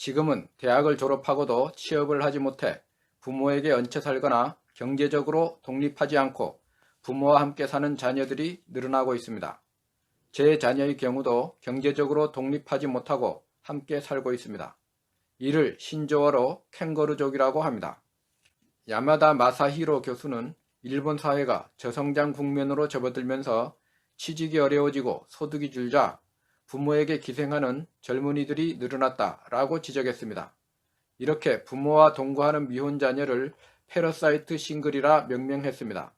지금은 대학을 졸업하고도 취업을 하지 못해 부모에게 얹혀 살거나 경제적으로 독립하지 않고 부모와 함께 사는 자녀들이 늘어나고 있습니다. 제 자녀의 경우도 경제적으로 독립하지 못하고 함께 살고 있습니다. 이를 신조어로 캥거루족이라고 합니다. 야마다 마사히로 교수는 일본 사회가 저성장 국면으로 접어들면서 취직이 어려워지고 소득이 줄자 부모에게 기생하는 젊은이들이 늘어났다라고 지적했습니다. 이렇게 부모와 동거하는 미혼 자녀를 페러사이트 싱글이라 명명했습니다.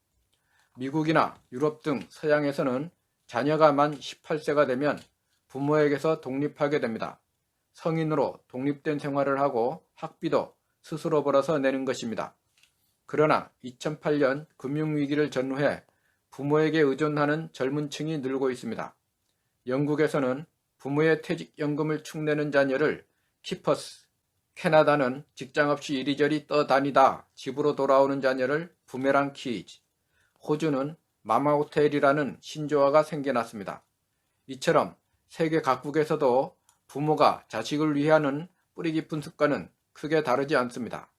미국이나 유럽 등 서양에서는 자녀가 만 18세가 되면 부모에게서 독립하게 됩니다. 성인으로 독립된 생활을 하고 학비도 스스로 벌어서 내는 것입니다. 그러나 2008년 금융위기를 전후해 부모에게 의존하는 젊은 층이 늘고 있습니다. 영국에서는 부모의 퇴직연금을 축내는 자녀를 키퍼스, 캐나다는 직장 없이 이리저리 떠다니다 집으로 돌아오는 자녀를 부메랑 키즈, 호주는 마마호텔이라는 신조어가 생겨났습니다. 이처럼 세계 각국에서도 부모가 자식을 위하는 뿌리 깊은 습관은 크게 다르지 않습니다.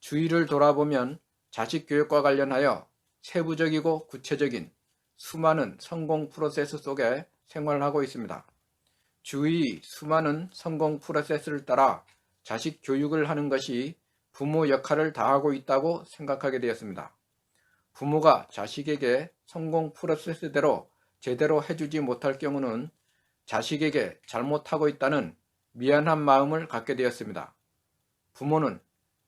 주위를 돌아보면 자식 교육과 관련하여 세부적이고 구체적인 수많은 성공 프로세스 속에 생활하고 있습니다. 주위 수많은 성공 프로세스를 따라 자식 교육을 하는 것이 부모 역할을 다하고 있다고 생각하게 되었습니다. 부모가 자식에게 성공 프로세스대로 제대로 해주지 못할 경우는 자식에게 잘못하고 있다는 미안한 마음을 갖게 되었습니다. 부모는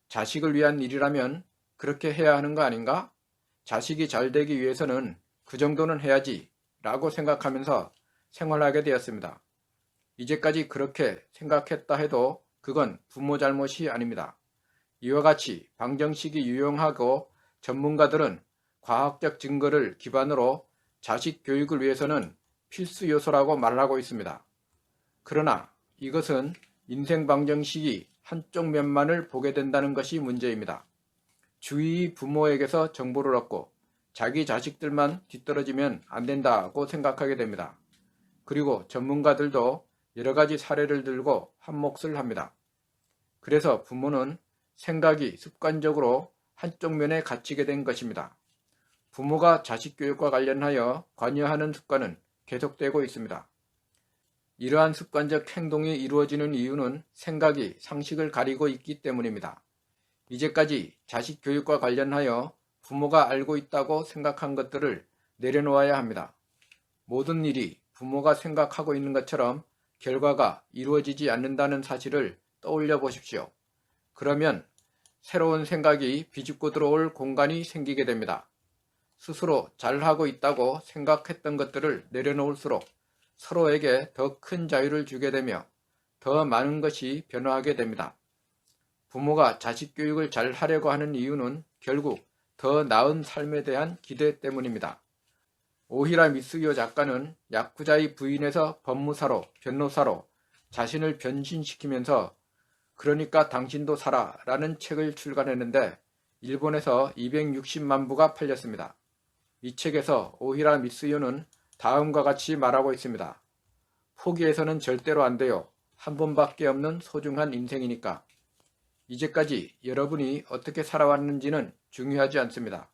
자식을 위한 일이라면 그렇게 해야 하는 거 아닌가? 자식이 잘 되기 위해서는 그 정도는 해야지 라고 생각하면서 생활하게 되었습니다. 이제까지 그렇게 생각했다 해도 그건 부모 잘못이 아닙니다. 이와 같이 방정식이 유용하고 전문가들은 과학적 증거를 기반으로 자식 교육을 위해서는 필수 요소라고 말하고 있습니다. 그러나 이것은 인생 방정식이 한쪽 면만을 보게 된다는 것이 문제입니다. 주위 부모에게서 정보를 얻고 자기 자식들만 뒤떨어지면 안 된다고 생각하게 됩니다. 그리고 전문가들도 여러 가지 사례를 들고 한 몫을 합니다. 그래서 부모는 생각이 습관적으로 한쪽 면에 갇히게 된 것입니다. 부모가 자식 교육과 관련하여 관여하는 습관은 계속되고 있습니다. 이러한 습관적 행동이 이루어지는 이유는 생각이 상식을 가리고 있기 때문입니다. 이제까지 자식 교육과 관련하여 부모가 알고 있다고 생각한 것들을 내려놓아야 합니다. 모든 일이 부모가 생각하고 있는 것처럼 결과가 이루어지지 않는다는 사실을 떠올려 보십시오. 그러면 새로운 생각이 비집고 들어올 공간이 생기게 됩니다. 스스로 잘하고 있다고 생각했던 것들을 내려놓을수록 서로에게 더 큰 자유를 주게 되며 더 많은 것이 변화하게 됩니다. 부모가 자식 교육을 잘 하려고 하는 이유는 결국 더 나은 삶에 대한 기대 때문입니다. 오히라 미스요 작가는 야쿠자의 부인에서 법무사로, 변호사로 자신을 변신시키면서 그러니까 당신도 살아 라는 책을 출간했는데 일본에서 260만 부가 팔렸습니다. 이 책에서 오히라 미스요는 다음과 같이 말하고 있습니다. 포기해서는 절대로 안 돼요. 한 번밖에 없는 소중한 인생이니까. 이제까지 여러분이 어떻게 살아왔는지는 중요하지 않습니다.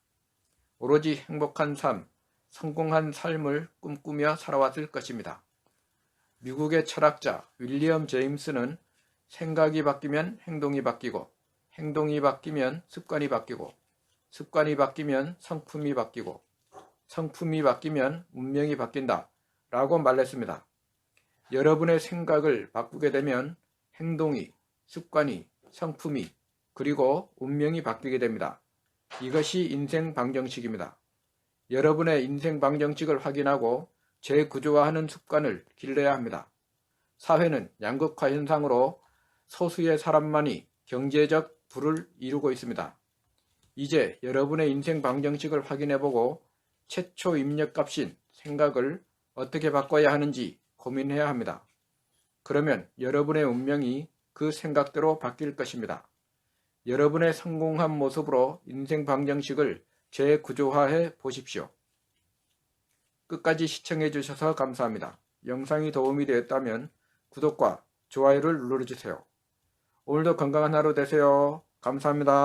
오로지 행복한 삶, 성공한 삶을 꿈꾸며 살아왔을 것입니다. 미국의 철학자 윌리엄 제임스는 생각이 바뀌면 행동이 바뀌고, 행동이 바뀌면 습관이 바뀌고, 습관이 바뀌면 성품이 바뀌고, 성품이 바뀌면 운명이 바뀐다. 라고 말했습니다. 여러분의 생각을 바꾸게 되면 행동이, 습관이, 성품이, 그리고 운명이 바뀌게 됩니다. 이것이 인생 방정식입니다. 여러분의 인생 방정식을 확인하고 재구조화하는 습관을 길러야 합니다. 사회는 양극화 현상으로 소수의 사람만이 경제적 부를 이루고 있습니다. 이제 여러분의 인생 방정식을 확인해보고 최초 입력값인 생각을 어떻게 바꿔야 하는지 고민해야 합니다. 그러면 여러분의 운명이 그 생각대로 바뀔 것입니다. 여러분의 성공한 모습으로 인생 방정식을 재구조화해 보십시오. 끝까지 시청해 주셔서 감사합니다. 영상이 도움이 되었다면 구독과 좋아요를 눌러주세요. 오늘도 건강한 하루 되세요. 감사합니다.